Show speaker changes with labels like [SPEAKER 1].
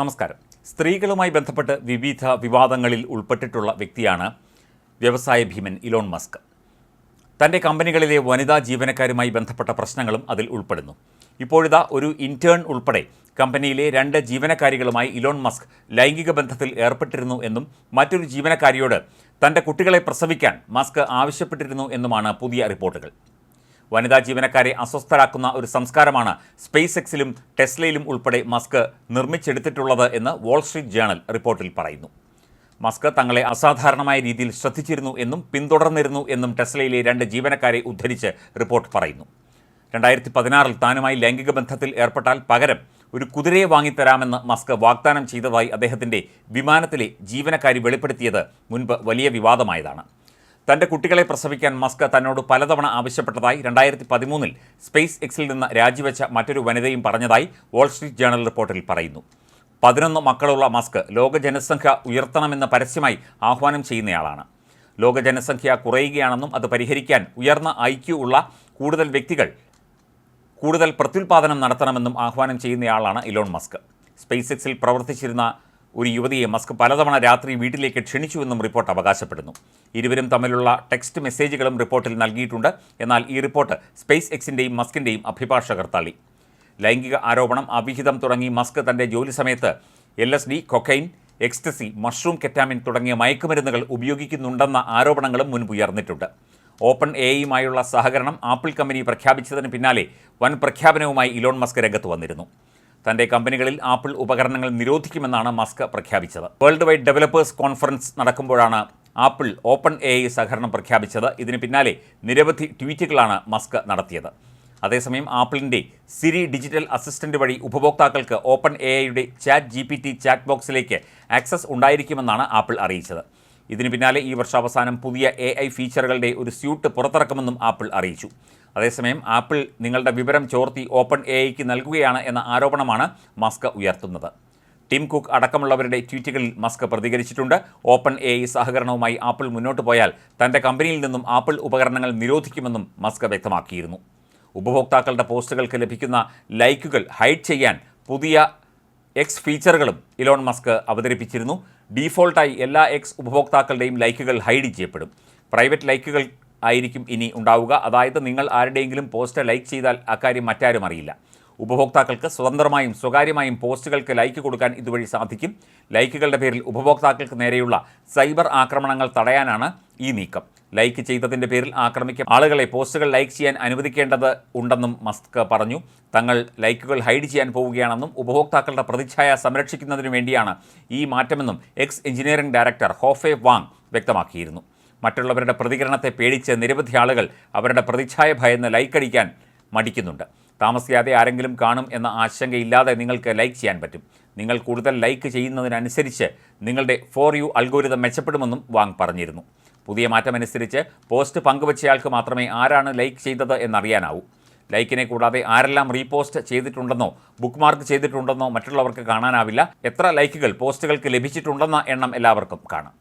[SPEAKER 1] നമസ്കാരം. സ്ത്രീകളുമായി ബന്ധപ്പെട്ട് വിവിധ വിവാദങ്ങളിൽ ഉൾപ്പെട്ടിട്ടുള്ള വ്യക്തിയാണ് വ്യവസായ ഭീമൻ ഇലോൺ മസ്ക്. തന്റെ കമ്പനികളിലെ വനിതാ ജീവനക്കാരുമായി ബന്ധപ്പെട്ട പ്രശ്നങ്ങളും അതിൽ ഉൾപ്പെടുന്നു. ഇപ്പോഴിതാ ഒരു ഇന്റേൺ ഉൾപ്പെടെ കമ്പനിയിലെ രണ്ട് ജീവനക്കാരികളുമായി ഇലോൺ മസ്ക് ലൈംഗിക ബന്ധത്തിൽ ഏർപ്പെട്ടിരുന്നു എന്നും മറ്റൊരു ജീവനക്കാരിയോട് തന്റെ കുട്ടികളെ പ്രസവിക്കാൻ മസ്ക് ആവശ്യപ്പെട്ടിരുന്നു എന്നുമാണ് പുതിയ റിപ്പോർട്ടുകൾ. വനിതാ ജീവനക്കാരെ അസ്വസ്ഥരാക്കുന്ന ഒരു സംസ്കാരമാണ് സ്പേസ് എക്സിലും ടെസ്ലയിലും ഉൾപ്പെടെ മസ്ക് നിർമ്മിച്ചെടുത്തിട്ടുള്ളത് എന്ന് വാൾസ്ട്രീറ്റ് ജേണൽ റിപ്പോർട്ടിൽ പറയുന്നു. മസ്ക് തങ്ങളെ അസാധാരണമായ രീതിയിൽ ശ്രദ്ധിച്ചിരുന്നു എന്നും പിന്തുടർന്നിരുന്നു എന്നും ടെസ്ലയിലെ രണ്ട് ജീവനക്കാരെ ഉദ്ധരിച്ച് റിപ്പോർട്ട് പറയുന്നു. രണ്ടായിരത്തി പതിനാറിൽ താനുമായി ലൈംഗിക ബന്ധത്തിൽ ഏർപ്പെട്ടാൽ പകരം ഒരു കുതിരയെ വാങ്ങിത്തരാമെന്ന് മസ്ക് വാഗ്ദാനം ചെയ്തതായി അദ്ദേഹത്തിന്റെ വിമാനത്തിലെ ജീവനക്കാരി വെളിപ്പെടുത്തിയത് മുൻപ് വലിയ വിവാദമായതാണ്. തന്റെ കുട്ടികളെ പ്രസവിക്കാൻ മസ്ക് തന്നോട് പലതവണ ആവശ്യപ്പെട്ടതായി രണ്ടായിരത്തി പതിമൂന്നിൽ സ്പേസ് എക്സിൽ നിന്ന് രാജിവെച്ച മറ്റൊരു വനിതയും പറഞ്ഞതായി വാൾസ്ട്രീറ്റ് ജേണൽ റിപ്പോർട്ടിൽ പറയുന്നു. പതിനൊന്ന് മക്കളുള്ള മസ്ക് ലോക ജനസംഖ്യ ഉയർത്തണമെന്ന് പരസ്യമായി ആഹ്വാനം ചെയ്യുന്നയാളാണ്. ലോക ജനസംഖ്യ കുറയുകയാണെന്നും അത് പരിഹരിക്കാൻ ഉയർന്ന ഐക്യു ഉള്ള കൂടുതൽ വ്യക്തികൾ കൂടുതൽ പ്രത്യുൽപാദനം നടത്തണമെന്നും ആഹ്വാനം ചെയ്യുന്നയാളാണ് ഇലോൺ മസ്ക്. സ്പേസ് എക്സിൽ പ്രവർത്തിച്ചിരുന്ന ഒരു യുവതിയെ മസ്ക് പലതവണ രാത്രി വീട്ടിലേക്ക് ക്ഷണിച്ചുവെന്നും റിപ്പോർട്ട് അവകാശപ്പെടുന്നു. ഇരുവരും തമ്മിലുള്ള ടെക്സ്റ്റ് മെസ്സേജുകളും റിപ്പോർട്ടിൽ നൽകിയിട്ടുണ്ട്. എന്നാൽ ഈ റിപ്പോർട്ട് സ്പേസ് എക്സിന്റെയും മസ്കിന്റെയും അഭിഭാഷകർ തള്ളി. ലൈംഗിക ആരോപണം അവിഹിതം തുടങ്ങി മസ്ക് തന്റെ ജോലി സമയത്ത് L S D cocaine ecstasy mushroom ketamine തുടങ്ങിയ മയക്കുമരുന്നുകൾ ഉപയോഗിക്കുന്നുണ്ടെന്ന ആരോപണങ്ങളും മുൻപുയർന്നിട്ടുണ്ട്. ഓപ്പൺ എയുമായുള്ള സഹകരണം ആപ്പിൾ കമ്പനി പ്രഖ്യാപിച്ചതിന് പിന്നാലെ വൻ പ്രഖ്യാപനവുമായി ഇലോൺ മസ്ക് രംഗത്ത് വന്നിരുന്നു. തന്റെ കമ്പനികളിൽ ആപ്പിൾ ഉപകരണങ്ങൾ നിരോധിക്കുമെന്നാണ് മസ്ക് പ്രഖ്യാപിച്ചത്. വേൾഡ് വൈഡ് ഡെവലപ്പേഴ്സ് കോൺഫറൻസ് നടക്കുമ്പോഴാണ് ആപ്പിൾ ഓപ്പൺ എ ഐ സഹകരണം പ്രഖ്യാപിച്ചത്. ഇതിന് പിന്നാലെ നിരവധി ട്വീറ്റുകളാണ് മസ്ക് നടത്തിയത്. അതേസമയം ആപ്പിളിന്റെ സിരി ഡിജിറ്റൽ അസിസ്റ്റന്റ് വഴി ഉപഭോക്താക്കൾക്ക് ഓപ്പൺ എ ഐയുടെ chat G P T chat ബോക്സിലേക്ക് ആക്സസ് ഉണ്ടായിരിക്കുമെന്നാണ് ആപ്പിൾ അറിയിച്ചത്. ഇതിന് പിന്നാലെ ഈ വർഷാവസാനം പുതിയ എ ഐ ഫീച്ചറുകളുടെ ഒരു സ്യൂട്ട് പുറത്തിറക്കുമെന്നും ആപ്പിൾ അറിയിച്ചു. അതേസമയം ആപ്പിൾ നിങ്ങളുടെ വിവരം ചോർത്തി ഓപ്പൺ എ ഐക്ക് നൽകുകയാണ് എന്ന ആരോപണമാണ് മസ്ക് ഉയർത്തുന്നത്. ടിം കുക്ക് അടക്കമുള്ളവരുടെ ട്വീറ്റുകളിൽ മസ്ക് പ്രതികരിച്ചിട്ടുണ്ട്. ഓപ്പൺ എ ഐ സഹകരണവുമായി ആപ്പിൾ മുന്നോട്ട് പോയാൽ തന്റെ കമ്പനിയിൽ നിന്നും ആപ്പിൾ ഉപകരണങ്ങൾ നിരോധിക്കുമെന്നും മസ്ക് വ്യക്തമാക്കിയിരുന്നു. ഉപഭോക്താക്കളുടെ പോസ്റ്റുകൾക്ക് ലഭിക്കുന്ന ലൈക്കുകൾ ഹൈഡ് ചെയ്യാൻ പുതിയ എക്സ് ഫീച്ചറുകളും ഇലോൺ മസ്ക് അവതരിപ്പിച്ചിരുന്നു. ഡീഫോൾട്ടായി എല്ലാ എക്സ് ഉപഭോക്താക്കളുടെയും ലൈക്കുകൾ ഹൈഡ് ചെയ്യപ്പെടും. പ്രൈവറ്റ് ലൈക്കുകൾ ആയിരിക്കും ഇനി ഉണ്ടാവുക. അതായത് നിങ്ങൾ ആരുടെയെങ്കിലും പോസ്റ്റ് ലൈക്ക് ചെയ്താൽ അക്കാര്യം മറ്റാരും അറിയില്ല. ഉപഭോക്താക്കൾക്ക് സ്വതന്ത്രമായും സ്വകാര്യമായും പോസ്റ്റുകൾക്ക് ലൈക്ക് കൊടുക്കാൻ ഇതുവഴി സാധിക്കും. ലൈക്കുകളുടെ പേരിൽ ഉപഭോക്താക്കൾക്ക് നേരെയുള്ള സൈബർ ആക്രമണങ്ങൾ തടയാനാണ് ഈ നീക്കം. ലൈക്ക് ചെയ്തതിന്റെ പേരിൽ ആക്രമിക്കും ആളുകളെ പോസ്റ്റുകൾ ലൈക്ക് ചെയ്യാൻ അനുവദിക്കേണ്ടത് ഉണ്ടെന്നും മസ്ക് പറഞ്ഞു. തങ്ങൾ ലൈക്കുകൾ ഹൈഡ് ചെയ്യാൻ പോവുകയാണെന്നും ഉപഭോക്താക്കളുടെ പ്രതിച്ഛായ സംരക്ഷിക്കുന്നതിനു വേണ്ടിയാണ് ഈ മാറ്റമെന്നും X engineering director Hofe Wang വ്യക്തമാക്കിയിരുന്നു. മറ്റുള്ളവരുടെ പ്രതികരണത്തെ പേടിച്ച് നിരവധി ആളുകൾ അവരുടെ പ്രതിച്ഛായ ഭയന്ന് ലൈക്ക് അടിക്കാൻ മടിക്കുന്നുണ്ട്. താമസിയാതെ ആരെങ്കിലും കാണും എന്ന ആശങ്കയില്ലാതെ നിങ്ങൾക്ക് ലൈക്ക് ചെയ്യാൻ പറ്റും. നിങ്ങൾ കൂടുതൽ ലൈക്ക് ചെയ്യുന്നതിനനുസരിച്ച് നിങ്ങളുടെ ഫോർ യു അൽഗോരിതം മെച്ചപ്പെടുമെന്നും വാങ് പറഞ്ഞിരുന്നു. പുതിയ മാറ്റമനുസരിച്ച് പോസ്റ്റ് പങ്കുവച്ചയാൾക്ക് മാത്രമേ ആരാണ് ലൈക്ക് ചെയ്തത് എന്നറിയാനാവൂ. ലൈക്കിനെ കൂടാതെ ആരെല്ലാം റീപോസ്റ്റ് ചെയ്തിട്ടുണ്ടെന്നോ ബുക്ക് മാർക്ക് ചെയ്തിട്ടുണ്ടെന്നോ മറ്റുള്ളവർക്ക് കാണാനാവില്ല. എത്ര ലൈക്കുകൾ പോസ്റ്റുകൾക്ക് ലഭിച്ചിട്ടുണ്ടെന്ന എണ്ണം എല്ലാവർക്കും കാണാം.